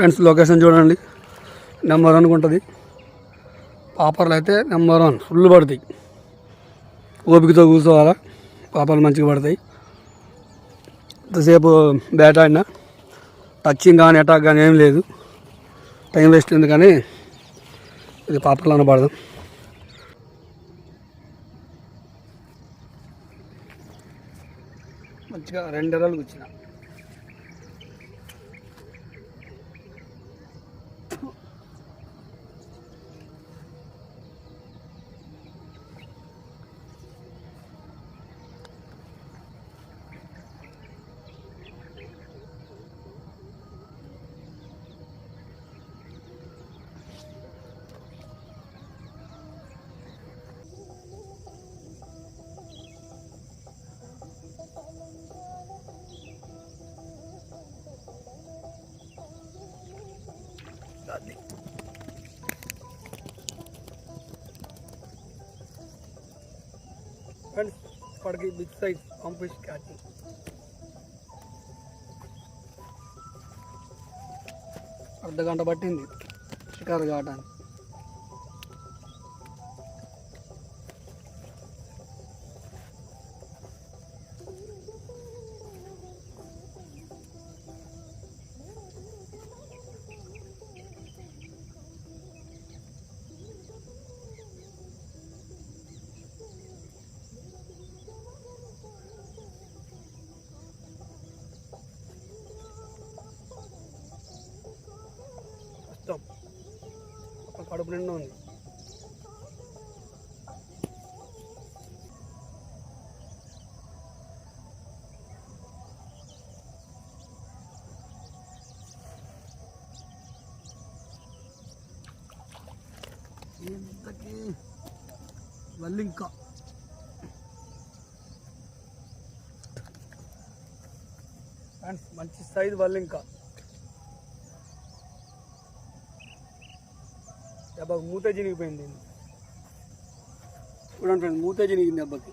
Friends location చూడండి. Number one ఉంటుంది పాపర్లు అయితే నెంబర్ వన్ ఫుల్ పడతాయి. ఓపికతో కూర్చోవాలా? పాపర్లు మంచిగా పడతాయి. ఎంతసేపు బ్యాట్ ఆడినా. టచ్చింగ్ కానీ అటాక్ కానీ ఏం లేదు. టైం వేస్ట్ ఉంది కానీ ఇది పాపర్లు అనబడదాం మంచిగా రెండు ఎర్రలు కూర్చున్నా. ఫ్రెండ్స్ ఇప్పటికి బిగ్ సైజ్ పంపిష్ క్యాచింగ్ అర్ధ గంట పట్టింది. షికారు కావడానికి కడుపు నిండా ఉంది ఇంతకీ వల్లింక ఫ్రెండ్స్ మంచి సైజు వల్లింక దెబ్బకి మూత చినిగిపోయింది. చూడండి ఫ్రెండ్స్ మూత చినిగింది దెబ్బకి.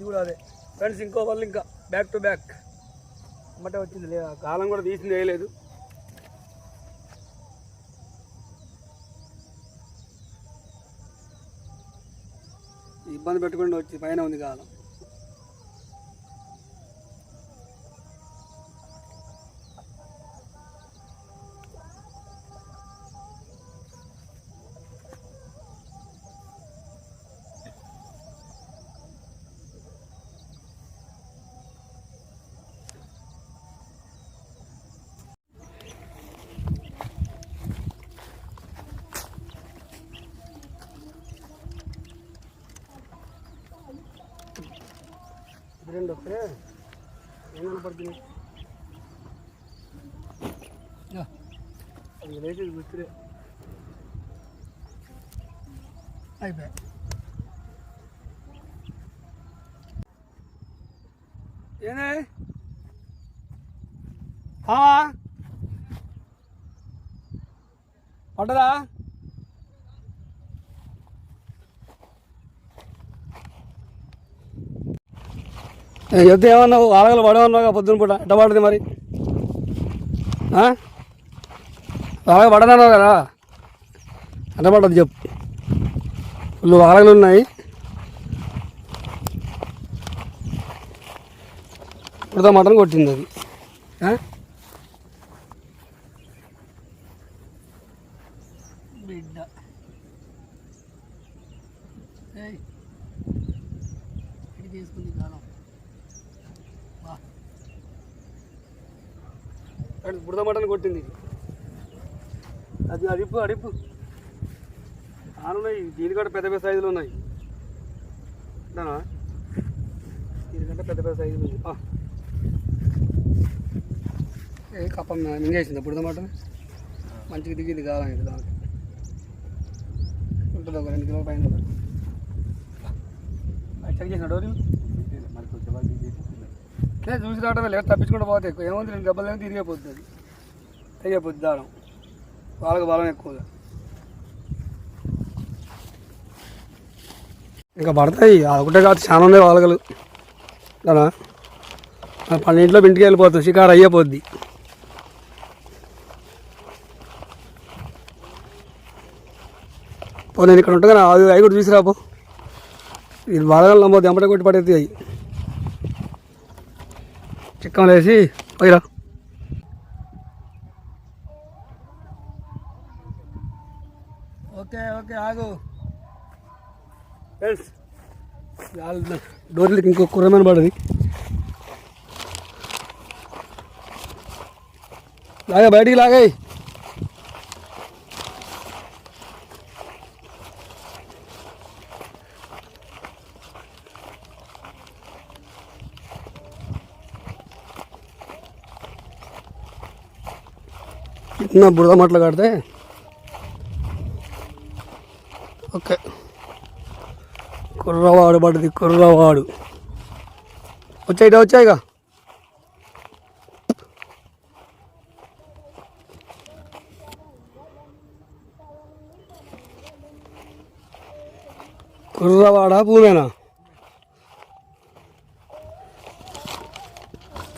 ఇది కూడా అదే. ఫ్రెండ్స్ ఇంకో వాళ్ళు ఇంకా బ్యాక్ టు బ్యాక్ అమ్మటే వచ్చింది లేదా కాలం కూడా తీసింది వేయలేదు ఇబ్బంది పెట్టకుండా వచ్చి పైన ఉంది కాలం. ಏನು ಡಾಕ್ಟ್ರೆ ಏನೇನು ಬರ್ತೀನಿ ಅದು ರೇಟಿಗೆ ಬಿಡ್ತೀರಿ ಆಯ್ತು ಏನೇ ಹಾ ಹೊಟ್ಟದಾ ఎంత ఏమన్నావు ఆలగలు పడమన్నావు పొద్దున పూట? ఎట్ట పడుతుంది మరి? ఆలగ పడదన్నావు కదా? ఎట్ట పడుతుంది చెప్పు. ఫుల్ వారలు ఉన్నాయి. ఇప్పుడుతో మటన్ కొట్టింది అది. తీసుకుంది కాలం. ఫ్రెండ్స్ బుడద మటన్ కొట్టింది అది అడిపు అడిపు ఆనున్నాయి దీనికంటే పెద్ద పెద్ద సైజులు ఉన్నాయి. దీనికంటే పెద్ద పెద్ద సైజులు ఉంది ఏ కప్ప మింగేసింది బుడద మటన్? మంచిగా దిగింది కాలం ఇది దానికి. ఉంటుంది ఒక రెండు కిలో పైన చెక్ చేసిన డోరీ చూసి రావడమే లేదు తప్పించుకుంటూ పోతే ఎక్కువ. ఏముంది రెండు దెబ్బలు ఏమో తిరిగిపోతుంది అది. దారం. దాడం వాళ్ళకి బలం ఎక్కువగా ఇంకా పడతాయి ఒకటే కాదు చాలా ఉన్నాయి వాళ్ళగలు కదా పన్నెంట్లో ఇంటికి వెళ్ళిపోతుంది షికారు అయ్యిపోద్ది పో నేను ఇక్కడ ఉంటుంది అవి అవి కూడా చూసిరాపో ఇది వాళ్ళగలు నమ్మొద్దు ఎంబటే కొట్టి పడేది అవి చిక్కం వేసి పోయిరా. ఓకే ఓకే ఆగు. డోర్లకి ఇంకో కుర్రమైన పడది. లాగా బయటికి లాగాయి చిన్న బురద మట్లు కడితే. ఓకే. కుర్రవాడు పడ్డది కుర్రవాడు. వచ్చాయిట వచ్చాయిగా కుర్రవాడా భూమేనా?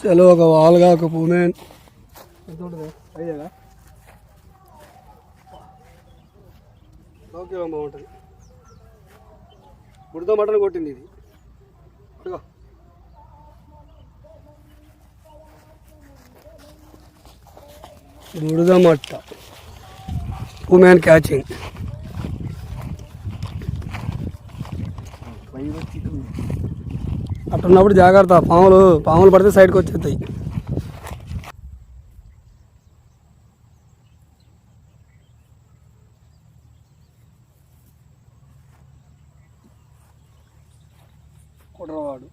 చలో ఒక వాల్గా ఒక భూమేన్ ఓకే బాగుంటుంది. గుడితో మటన్ కొట్టింది ఇది. ఇదిగో. బుడిద మట్ట. Women catching. అట్టున్నప్పుడు జాగ్రత్త పాములు పాములు పడితే సైడ్కి వచ్చేస్తాయి. కుట్రవాడు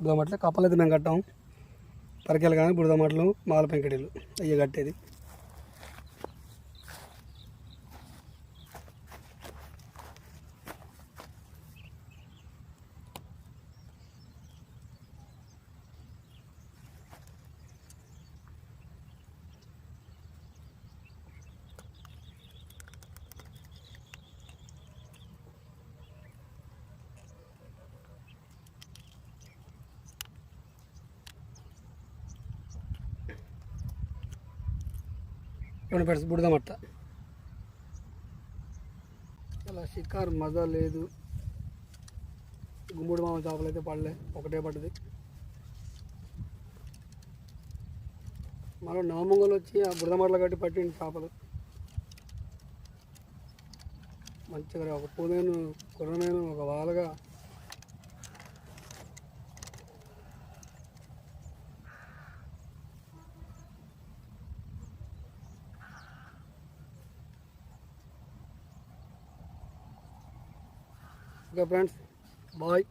బుడమట్లు కప్పలు అయితే మేము కట్టాం పరికెలు కానీ బుడదమట్లు మాల పెంకటీలు అయ్యి కట్టేది. రెండు పెడస్ బుడదమట్ట. అలా షికారు మజా లేదు. గుమ్మడి మామ చేపలు అయితే పడలే ఒకటే పడ్డది. మరో నవమంగలు వచ్చి ఆ బుడదమట్టలు కట్టి పట్టింది చేపలు. మంచిగా ఒక పూనేను కుర్రనేను ఒక వాలుగా ఓకే ఫ్రెండ్స్ బాయ్